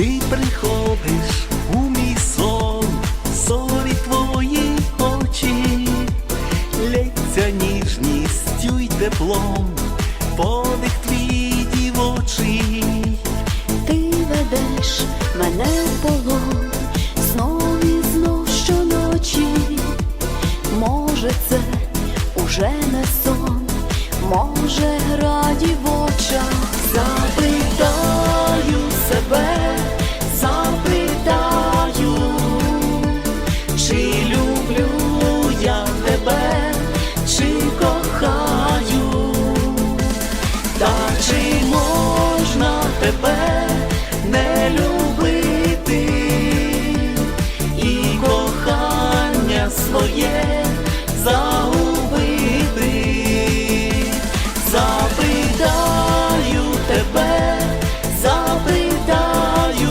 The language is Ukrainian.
Ти приходиш у мій сон, зорі твої очі, лється ніжністю й теплом, подих твій дівочий. Ти ведеш мене в полон, знов і знов щоночі. Може, це уже не сон, може, раді. чи можна тебе не любити і кохання своє загубити?